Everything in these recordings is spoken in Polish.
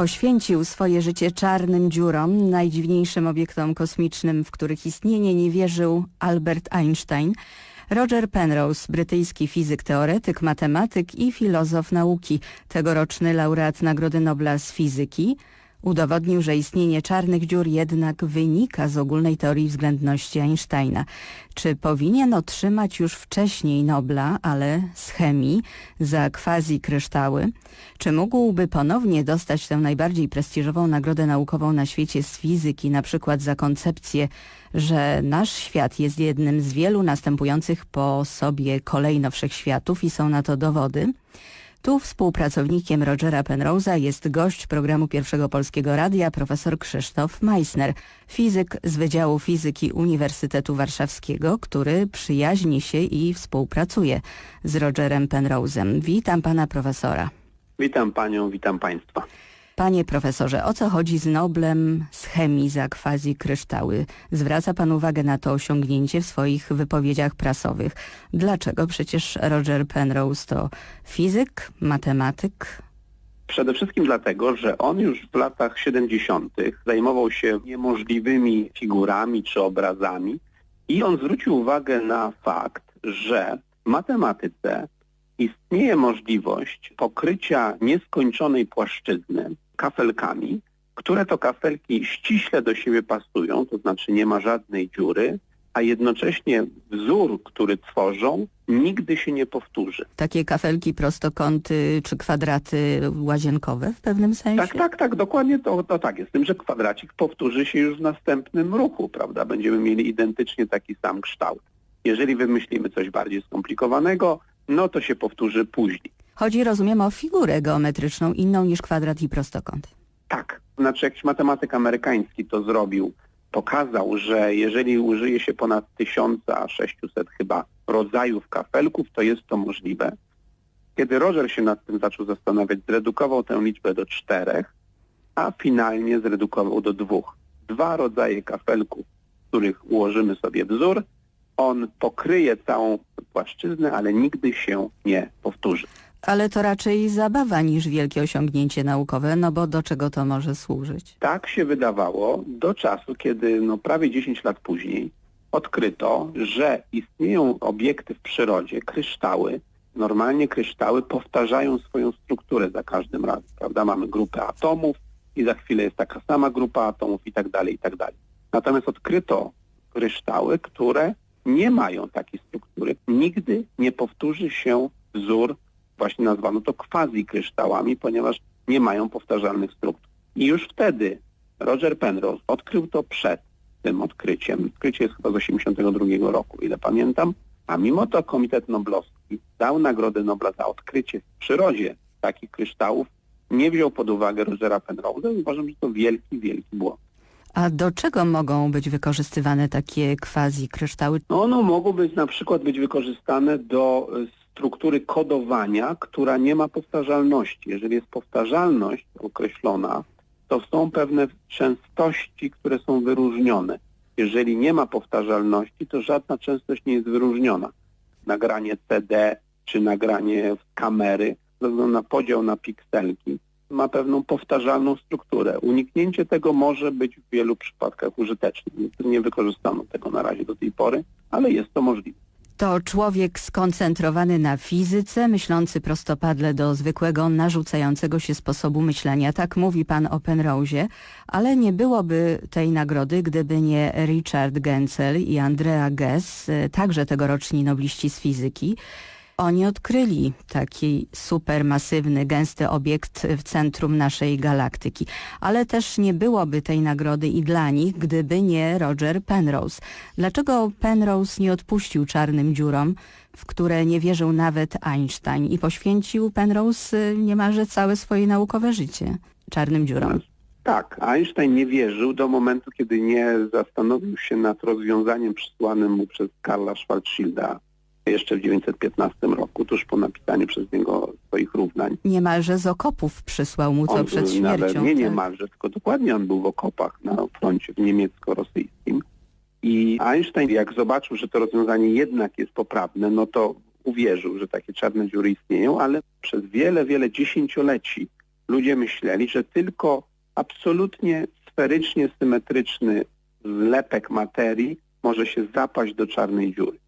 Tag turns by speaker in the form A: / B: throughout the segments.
A: Poświęcił swoje życie czarnym dziurom, najdziwniejszym obiektom kosmicznym, w których istnienie nie wierzył Albert Einstein. Roger Penrose, brytyjski fizyk, teoretyk, matematyk i filozof nauki, tegoroczny laureat Nagrody Nobla z fizyki, udowodnił, że istnienie czarnych dziur jednak wynika z ogólnej teorii względności Einsteina. Czy powinien otrzymać już wcześniej Nobla, ale z chemii, za quasi kryształy? Czy mógłby ponownie dostać tę najbardziej prestiżową nagrodę naukową na świecie z fizyki, na przykład za koncepcję, że nasz świat jest jednym z wielu następujących po sobie kolejno wszechświatów i są na to dowody? Tu współpracownikiem Rogera Penrose'a jest gość programu Pierwszego Polskiego Radia, profesor Krzysztof Meissner, fizyk z Wydziału Fizyki Uniwersytetu Warszawskiego, który przyjaźni się i współpracuje z Rogerem Penrose'em. Witam pana profesora.
B: Witam panią, witam państwa.
A: Panie profesorze, o co chodzi z Noblem z chemii za quasi kryształy? Zwraca pan uwagę na to osiągnięcie w swoich wypowiedziach prasowych. Dlaczego? Przecież Roger Penrose to fizyk, matematyk,
B: Przede wszystkim dlatego, że on już w latach 70. zajmował się niemożliwymi figurami czy obrazami i on zwrócił uwagę na fakt, że w matematyce istnieje możliwość pokrycia nieskończonej płaszczyzny kafelkami, które to kafelki ściśle do siebie pasują, to znaczy nie ma żadnej dziury, a jednocześnie wzór, który tworzą, nigdy się nie powtórzy.
A: Takie kafelki, prostokąty czy kwadraty łazienkowe w pewnym sensie?
B: Tak, tak, tak, dokładnie to, to tak jest. Z tym, że kwadracik powtórzy się już w następnym ruchu, prawda? Będziemy mieli identycznie taki sam kształt. Jeżeli wymyślimy coś bardziej skomplikowanego, no to się powtórzy później.
A: Chodzi, rozumiem, o figurę geometryczną inną niż kwadrat i prostokąt.
B: Tak, znaczy jakiś matematyk amerykański to zrobił. Pokazał, że jeżeli użyje się ponad 1600 chyba rodzajów kafelków, to jest to możliwe. Kiedy Roger się nad tym zaczął zastanawiać, zredukował tę liczbę do czterech, a finalnie zredukował do dwóch. Dwa rodzaje kafelków, których ułożymy sobie wzór, on pokryje całą płaszczyznę, ale nigdy się nie powtórzy.
A: Ale to raczej zabawa niż wielkie osiągnięcie naukowe, no bo do czego to może służyć?
B: Tak się wydawało do czasu, kiedy no, prawie 10 lat później odkryto, że istnieją obiekty w przyrodzie, kryształy. Normalnie kryształy powtarzają swoją strukturę za każdym razem, prawda? Mamy grupę atomów i za chwilę jest taka sama grupa atomów i tak dalej, i tak dalej. Natomiast odkryto kryształy, które nie mają takiej struktury. Nigdy nie powtórzy się wzór, właśnie nazwano to quasi-kryształami, ponieważ nie mają powtarzalnych struktur. I już wtedy Roger Penrose odkrył to przed tym odkryciem. Odkrycie jest chyba z 1982 roku, ile pamiętam. A mimo to Komitet Noblowski dał Nagrodę Nobla za odkrycie w przyrodzie takich kryształów, nie wziął pod uwagę Rogera Penrose'a i uważam, że to wielki, wielki błąd.
A: A do czego mogą być wykorzystywane takie quasi kryształy?
B: No, one mogą być na przykład być wykorzystane do e, struktury kodowania, która nie ma powtarzalności. Jeżeli jest powtarzalność określona, to są pewne częstości, które są wyróżnione. Jeżeli nie ma powtarzalności, to żadna częstość nie jest wyróżniona. Nagranie CD czy nagranie kamery, ze względu na podział na pikselki, ma pewną powtarzalną strukturę. Uniknięcie tego może być w wielu przypadkach użyteczne. Nie wykorzystano tego na razie do tej pory, ale jest to możliwe.
A: To człowiek skoncentrowany na fizyce, myślący prostopadle do zwykłego, narzucającego się sposobu myślenia. Tak mówi pan o Penrose, ale nie byłoby tej nagrody, gdyby nie Richard Genzel i Andrea Ghez, także tegoroczni nobliści z fizyki. Oni odkryli taki supermasywny, gęsty obiekt w centrum naszej galaktyki. Ale też nie byłoby tej nagrody i dla nich, gdyby nie Roger Penrose. Dlaczego Penrose nie odpuścił czarnym dziurom, w które nie wierzył nawet Einstein i poświęcił Penrose y, niemalże całe swoje naukowe życie czarnym dziurom?
B: Tak, Einstein nie wierzył do momentu, kiedy nie zastanowił się nad rozwiązaniem przysłanym mu przez Karla Schwarzschilda jeszcze w 1915 roku, tuż po napisaniu przez niego swoich równań.
A: Niemalże z okopów przysłał mu to
B: on,
A: przed śmiercią.
B: Nawet, nie
A: tak.
B: niemalże, tylko dokładnie on był w okopach na froncie niemiecko-rosyjskim. I Einstein, jak zobaczył, że to rozwiązanie jednak jest poprawne, no to uwierzył, że takie czarne dziury istnieją, ale przez wiele, wiele dziesięcioleci ludzie myśleli, że tylko absolutnie sferycznie symetryczny zlepek materii może się zapaść do czarnej dziury.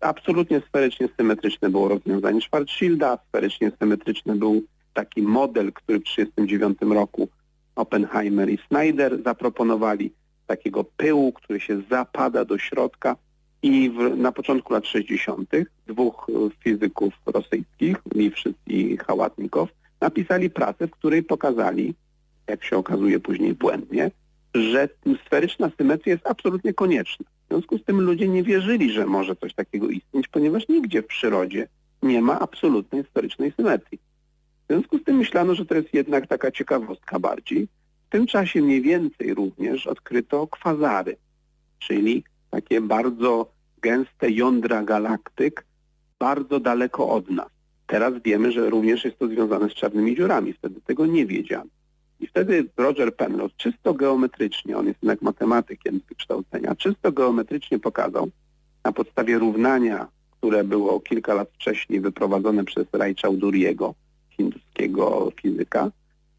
B: Absolutnie sferycznie symetryczne było rozwiązanie Schwarzschilda, sferycznie symetryczny był taki model, który w 1939 roku Oppenheimer i Snyder zaproponowali, takiego pyłu, który się zapada do środka i w, na początku lat 60. dwóch fizyków rosyjskich, Liwszyc i Hałatnikow, napisali pracę, w której pokazali, jak się okazuje później błędnie, że sferyczna symetria jest absolutnie konieczna. W związku z tym ludzie nie wierzyli, że może coś takiego istnieć, ponieważ nigdzie w przyrodzie nie ma absolutnej sferycznej symetrii. W związku z tym myślano, że to jest jednak taka ciekawostka bardziej. W tym czasie mniej więcej również odkryto kwazary, czyli takie bardzo gęste jądra galaktyk bardzo daleko od nas. Teraz wiemy, że również jest to związane z czarnymi dziurami. Wtedy tego nie wiedziano. I wtedy Roger Penrose czysto geometrycznie, on jest jednak matematykiem z wykształcenia, czysto geometrycznie pokazał na podstawie równania, które było kilka lat wcześniej wyprowadzone przez Ray Chaudhuriego, hinduskiego fizyka,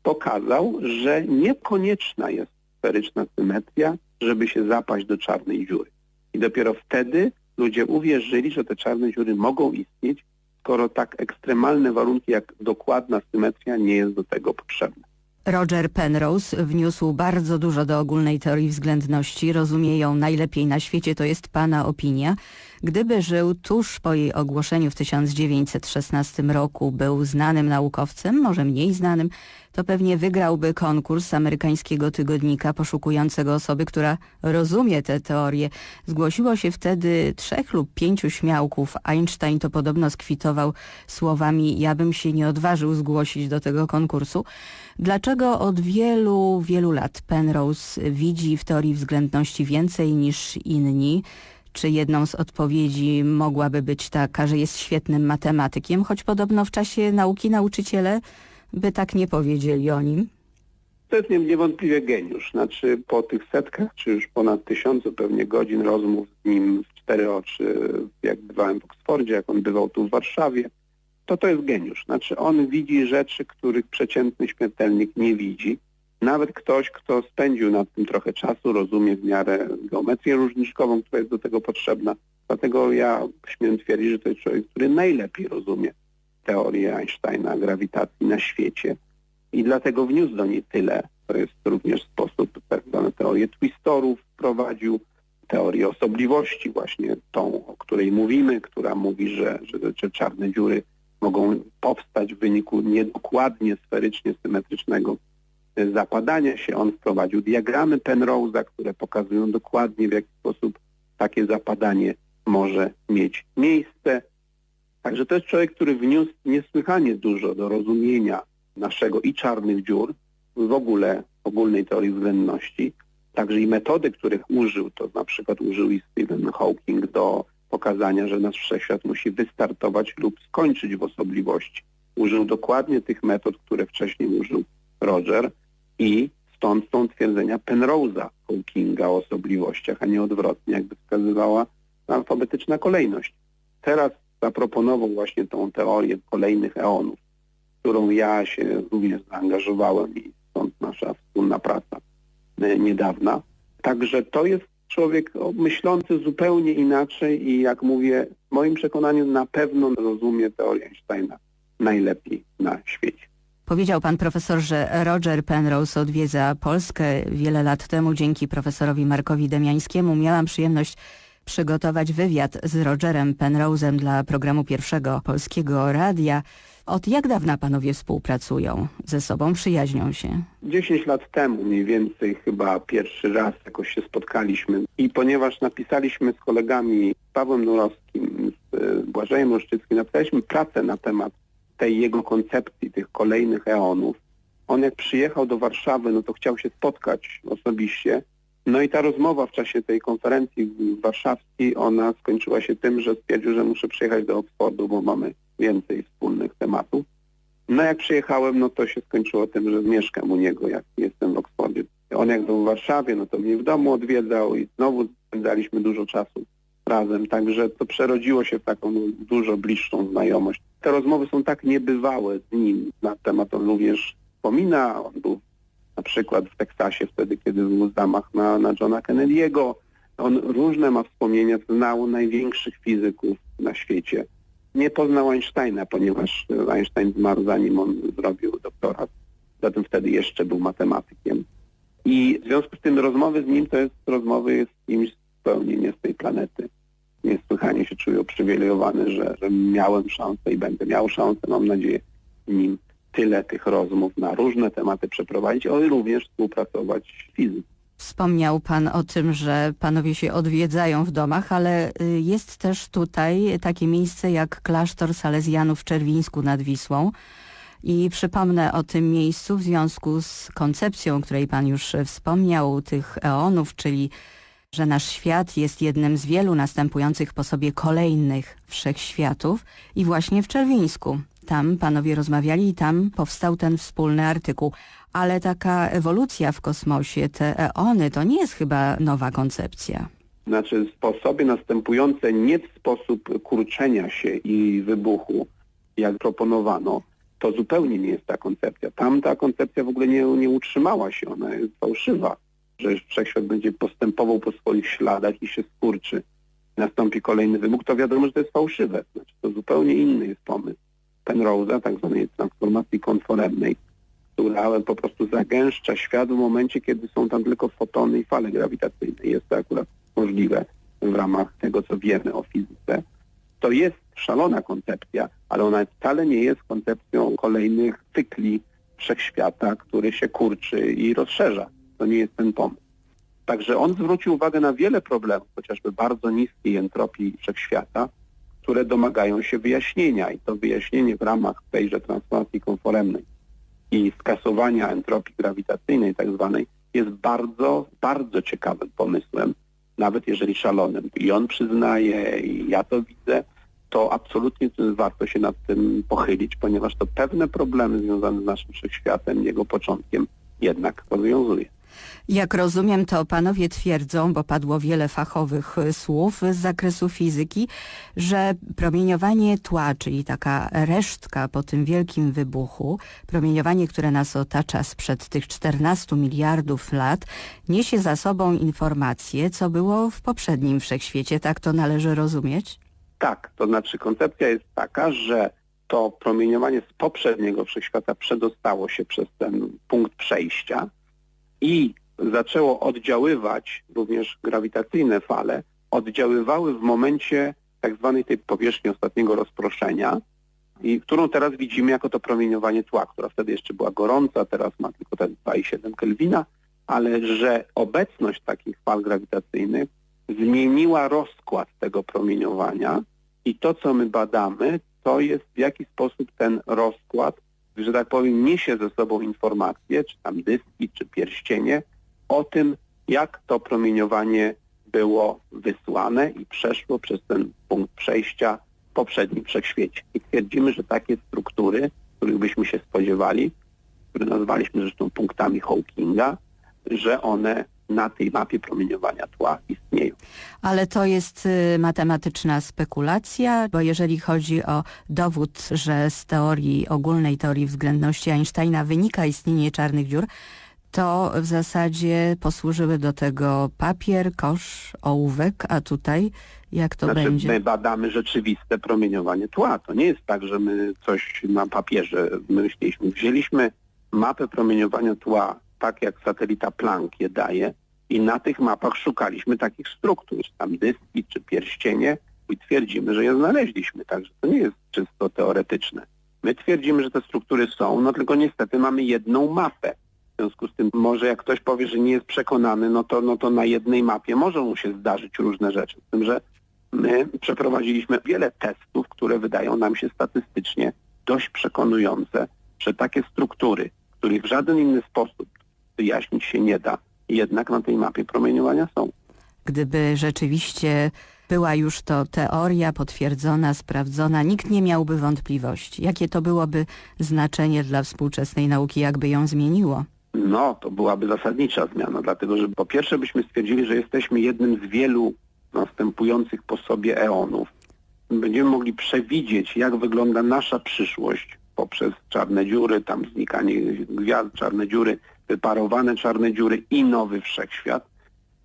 B: pokazał, że niekonieczna jest sferyczna symetria, żeby się zapaść do czarnej dziury. I dopiero wtedy ludzie uwierzyli, że te czarne dziury mogą istnieć, skoro tak ekstremalne warunki jak dokładna symetria nie jest do tego potrzebna.
A: Roger Penrose wniósł bardzo dużo do ogólnej teorii względności, rozumie ją najlepiej na świecie, to jest pana opinia. Gdyby żył tuż po jej ogłoszeniu w 1916 roku, był znanym naukowcem, może mniej znanym, to pewnie wygrałby konkurs amerykańskiego tygodnika poszukującego osoby, która rozumie tę teorię. Zgłosiło się wtedy trzech lub pięciu śmiałków. Einstein to podobno skwitował słowami ja bym się nie odważył zgłosić do tego konkursu. Dlaczego od wielu, wielu lat Penrose widzi w teorii względności więcej niż inni? Czy jedną z odpowiedzi mogłaby być taka, że jest świetnym matematykiem, choć podobno w czasie nauki nauczyciele by tak nie powiedzieli o nim?
B: To jest niewątpliwie geniusz. Znaczy po tych setkach, czy już ponad tysiącu pewnie godzin rozmów z nim w cztery oczy, jak bywałem w Oksfordzie, jak on bywał tu w Warszawie, to to jest geniusz. Znaczy on widzi rzeczy, których przeciętny śmiertelnik nie widzi. Nawet ktoś, kto spędził nad tym trochę czasu, rozumie w miarę geometrię różniczkową, która jest do tego potrzebna. Dlatego ja śmiem twierdzić, że to jest człowiek, który najlepiej rozumie teorię Einsteina, grawitacji na świecie i dlatego wniósł do niej tyle. To jest również sposób, tak zwane teorie twistorów wprowadził, teorię osobliwości właśnie tą, o której mówimy, która mówi, że, że, że czarne dziury mogą powstać w wyniku niedokładnie sferycznie symetrycznego zapadania się. On wprowadził diagramy Penrose'a, które pokazują dokładnie w jaki sposób takie zapadanie może mieć miejsce. Także to jest człowiek, który wniósł niesłychanie dużo do rozumienia naszego i czarnych dziur, w ogóle ogólnej teorii względności. Także i metody, których użył, to na przykład użył i Stephen Hawking do pokazania, że nasz wszechświat musi wystartować lub skończyć w osobliwości. Użył dokładnie tych metod, które wcześniej użył Roger i stąd są twierdzenia Penrose'a Hawkinga o osobliwościach, a nie odwrotnie, jakby wskazywała alfabetyczna kolejność. Teraz zaproponował właśnie tą teorię kolejnych eonów, którą ja się również zaangażowałem i stąd nasza wspólna praca e, niedawna. Także to jest człowiek myślący zupełnie inaczej i jak mówię, w moim przekonaniu na pewno rozumie teorię Einsteina najlepiej na świecie.
A: Powiedział pan profesor, że Roger Penrose odwiedza Polskę. Wiele lat temu dzięki profesorowi Markowi Demiańskiemu miałam przyjemność przygotować wywiad z Rogerem Penrose'em dla programu pierwszego Polskiego Radia. Od jak dawna panowie współpracują ze sobą, przyjaźnią się?
B: Dziesięć lat temu mniej więcej chyba pierwszy raz jakoś się spotkaliśmy i ponieważ napisaliśmy z kolegami Pawłem Nurowskim, z e, Błażejem Roszczyckim, napisaliśmy pracę na temat tej jego koncepcji, tych kolejnych eonów. On jak przyjechał do Warszawy, no to chciał się spotkać osobiście. No i ta rozmowa w czasie tej konferencji warszawskiej, ona skończyła się tym, że stwierdził, że muszę przyjechać do Oxfordu, bo mamy więcej wspólnych tematów. No jak przyjechałem, no to się skończyło tym, że mieszkam u niego, jak jestem w Oksfordzie. On jak był w Warszawie, no to mnie w domu odwiedzał i znowu spędzaliśmy dużo czasu razem, także to przerodziło się w taką dużo bliższą znajomość. Te rozmowy są tak niebywałe z nim na temat, on również wspomina. On był na przykład w Teksasie wtedy, kiedy był zamach na, na Johna Kennedy'ego. On różne ma wspomnienia, znał największych fizyków na świecie. Nie poznał Einsteina, ponieważ Einstein zmarł zanim on zrobił doktorat. Zatem wtedy jeszcze był matematykiem. I w związku z tym rozmowy z nim to jest rozmowy z kimś zupełnie nie z tej planety. Niesłychanie się czuję uprzywilejowany, że, że miałem szansę i będę miał szansę, mam nadzieję, nim tyle tych rozmów na różne tematy przeprowadzić, ale również współpracować w fizyce.
A: Wspomniał Pan o tym, że panowie się odwiedzają w domach, ale y, jest też tutaj takie miejsce jak klasztor Salezjanów w Czerwińsku nad Wisłą. I przypomnę o tym miejscu w związku z koncepcją, o której Pan już wspomniał, tych eonów, czyli że nasz świat jest jednym z wielu następujących po sobie kolejnych wszechświatów i właśnie w Czerwińsku. Tam panowie rozmawiali i tam powstał ten wspólny artykuł. Ale taka ewolucja w kosmosie, te eony, to nie jest chyba nowa koncepcja.
B: Znaczy sposoby następujące nie w sposób kurczenia się i wybuchu, jak proponowano, to zupełnie nie jest ta koncepcja. Tam ta koncepcja w ogóle nie, nie utrzymała się, ona jest fałszywa, że wszechświat będzie postępował po swoich śladach i się skurczy. Nastąpi kolejny wybuch, to wiadomo, że to jest fałszywe. Znaczy, to zupełnie inny jest pomysł Penrose'a, tak zwanej transformacji konforemnej, która po prostu zagęszcza świat w momencie, kiedy są tam tylko fotony i fale grawitacyjne. Jest to akurat możliwe w ramach tego, co wiemy o fizyce. To jest szalona koncepcja, ale ona wcale nie jest koncepcją kolejnych cykli wszechświata, który się kurczy i rozszerza. To nie jest ten pomysł. Także on zwrócił uwagę na wiele problemów, chociażby bardzo niskiej entropii wszechświata, które domagają się wyjaśnienia i to wyjaśnienie w ramach tejże transformacji konforemnej i skasowania entropii grawitacyjnej tak zwanej jest bardzo, bardzo ciekawym pomysłem, nawet jeżeli szalonym. I on przyznaje, i ja to widzę, to absolutnie warto się nad tym pochylić, ponieważ to pewne problemy związane z naszym wszechświatem, jego początkiem jednak rozwiązuje.
A: Jak rozumiem, to panowie twierdzą, bo padło wiele fachowych y, słów z zakresu fizyki, że promieniowanie tła, czyli taka resztka po tym wielkim wybuchu, promieniowanie, które nas otacza sprzed tych 14 miliardów lat, niesie za sobą informacje, co było w poprzednim wszechświecie. Tak to należy rozumieć?
B: Tak, to znaczy koncepcja jest taka, że to promieniowanie z poprzedniego wszechświata przedostało się przez ten punkt przejścia i zaczęło oddziaływać, również grawitacyjne fale, oddziaływały w momencie tak zwanej tej powierzchni ostatniego rozproszenia, i którą teraz widzimy jako to promieniowanie tła, która wtedy jeszcze była gorąca, teraz ma tylko ten 2,7 Kelwina, ale że obecność takich fal grawitacyjnych zmieniła rozkład tego promieniowania i to, co my badamy, to jest w jaki sposób ten rozkład, że tak powiem, niesie ze sobą informacje, czy tam dyski, czy pierścienie, o tym, jak to promieniowanie było wysłane i przeszło przez ten punkt przejścia w poprzednim wszechświecie. I twierdzimy, że takie struktury, których byśmy się spodziewali, które nazwaliśmy zresztą punktami Hawkinga, że one na tej mapie promieniowania tła istnieją.
A: Ale to jest y, matematyczna spekulacja, bo jeżeli chodzi o dowód, że z teorii ogólnej teorii względności Einsteina wynika istnienie czarnych dziur, to w zasadzie posłużyły do tego papier, kosz, ołówek, a tutaj jak to
B: znaczy,
A: będzie?
B: My badamy rzeczywiste promieniowanie tła. To nie jest tak, że my coś na papierze myśleliśmy. Wzięliśmy mapę promieniowania tła, tak jak satelita Planck je daje i na tych mapach szukaliśmy takich struktur, czy tam dyski, czy pierścienie i twierdzimy, że je znaleźliśmy. Także to nie jest czysto teoretyczne. My twierdzimy, że te struktury są, no tylko niestety mamy jedną mapę. W związku z tym może jak ktoś powie, że nie jest przekonany, no to, no to na jednej mapie może mu się zdarzyć różne rzeczy. Z tym, że my przeprowadziliśmy wiele testów, które wydają nam się statystycznie dość przekonujące, że takie struktury, których w żaden inny sposób wyjaśnić się nie da, jednak na tej mapie promieniowania są.
A: Gdyby rzeczywiście była już to teoria potwierdzona, sprawdzona, nikt nie miałby wątpliwości. Jakie to byłoby znaczenie dla współczesnej nauki, jakby ją zmieniło?
B: No, to byłaby zasadnicza zmiana, dlatego że po pierwsze byśmy stwierdzili, że jesteśmy jednym z wielu następujących po sobie eonów. Będziemy mogli przewidzieć, jak wygląda nasza przyszłość poprzez czarne dziury, tam znikanie gwiazd, czarne dziury, wyparowane czarne dziury i nowy wszechświat,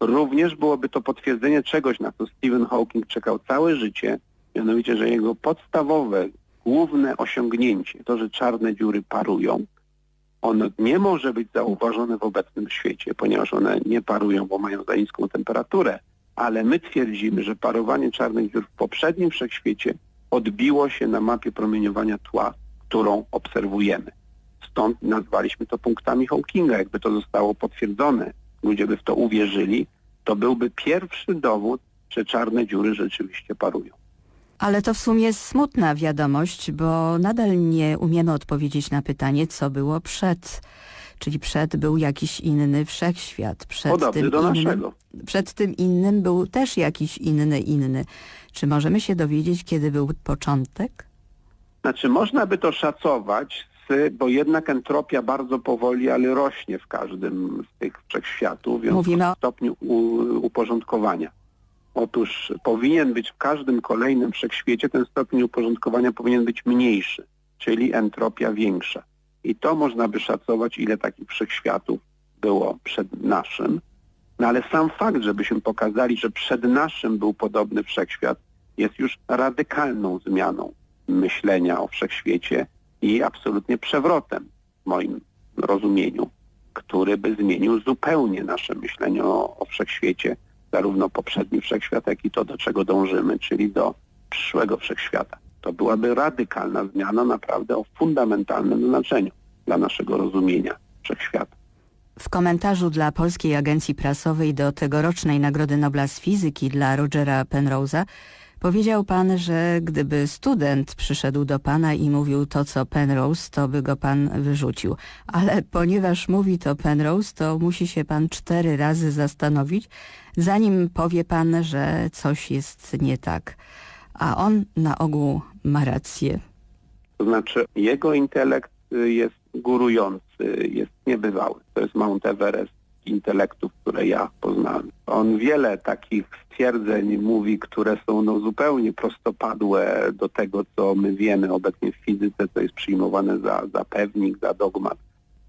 B: również byłoby to potwierdzenie czegoś, na co Stephen Hawking czekał całe życie, mianowicie, że jego podstawowe, główne osiągnięcie, to, że czarne dziury parują, ono nie może być zauważone w obecnym świecie, ponieważ one nie parują, bo mają za niską temperaturę, ale my twierdzimy, że parowanie czarnych dziur w poprzednim wszechświecie odbiło się na mapie promieniowania tła, którą obserwujemy. Stąd nazwaliśmy to punktami Hawkinga. Jakby to zostało potwierdzone, ludzie by w to uwierzyli, to byłby pierwszy dowód, że czarne dziury rzeczywiście parują.
A: Ale to w sumie smutna wiadomość, bo nadal nie umiemy odpowiedzieć na pytanie, co było przed. Czyli przed był jakiś inny wszechświat. Przed
B: Podobny
A: tym
B: do
A: innym,
B: naszego.
A: Przed tym innym był też jakiś inny, inny. Czy możemy się dowiedzieć, kiedy był początek?
B: Znaczy można by to szacować, z, bo jednak entropia bardzo powoli, ale rośnie w każdym z tych wszechświatów, więc
A: Mówimy
B: w stopniu uporządkowania. Otóż powinien być w każdym kolejnym wszechświecie ten stopień uporządkowania powinien być mniejszy, czyli entropia większa. I to można by szacować, ile takich wszechświatów było przed naszym. No ale sam fakt, żebyśmy pokazali, że przed naszym był podobny wszechświat, jest już radykalną zmianą myślenia o wszechświecie i absolutnie przewrotem w moim rozumieniu, który by zmienił zupełnie nasze myślenie o, o wszechświecie, zarówno poprzedni wszechświat, jak i to, do czego dążymy, czyli do przyszłego wszechświata. To byłaby radykalna zmiana naprawdę o fundamentalnym znaczeniu dla naszego rozumienia wszechświata.
A: W komentarzu dla Polskiej Agencji Prasowej do tegorocznej Nagrody Nobla z Fizyki dla Rogera Penrose'a powiedział pan, że gdyby student przyszedł do pana i mówił to, co Penrose, to by go pan wyrzucił. Ale ponieważ mówi to Penrose, to musi się pan cztery razy zastanowić, zanim powie pan, że coś jest nie tak. A on na ogół ma rację.
B: To znaczy jego intelekt jest górujący, jest niebywały. To jest Mount Everest intelektów, które ja poznałem. On wiele takich stwierdzeń mówi, które są no zupełnie prostopadłe do tego, co my wiemy obecnie w fizyce, co jest przyjmowane za, za pewnik, za dogmat.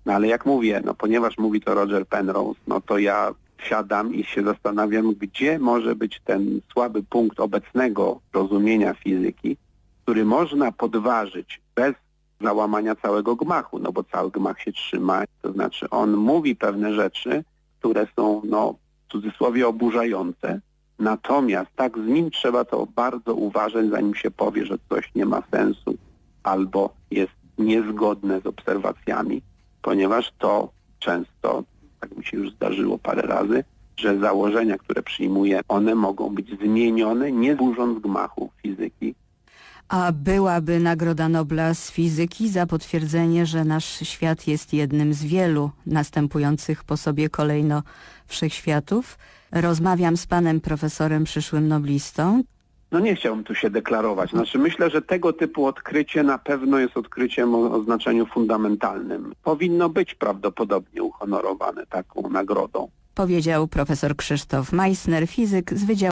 B: No ale jak mówię, no ponieważ mówi to Roger Penrose, no to ja siadam i się zastanawiam, gdzie może być ten słaby punkt obecnego rozumienia fizyki, który można podważyć bez załamania całego gmachu, no bo cały gmach się trzyma, to znaczy on mówi pewne rzeczy, które są, no, w cudzysłowie oburzające, natomiast tak z nim trzeba to bardzo uważać, zanim się powie, że coś nie ma sensu albo jest niezgodne z obserwacjami, ponieważ to często, tak mi się już zdarzyło parę razy, że założenia, które przyjmuje, one mogą być zmienione, nie burząc gmachu fizyki,
A: A byłaby Nagroda Nobla z fizyki za potwierdzenie, że nasz świat jest jednym z wielu następujących po sobie kolejno wszechświatów. Rozmawiam z panem profesorem przyszłym noblistą.
B: No nie chciałbym tu się deklarować. Znaczy myślę, że tego typu odkrycie na pewno jest odkryciem o, o znaczeniu fundamentalnym. Powinno być prawdopodobnie uhonorowane taką nagrodą.
A: Powiedział profesor Krzysztof Meissner, fizyk z Wydziału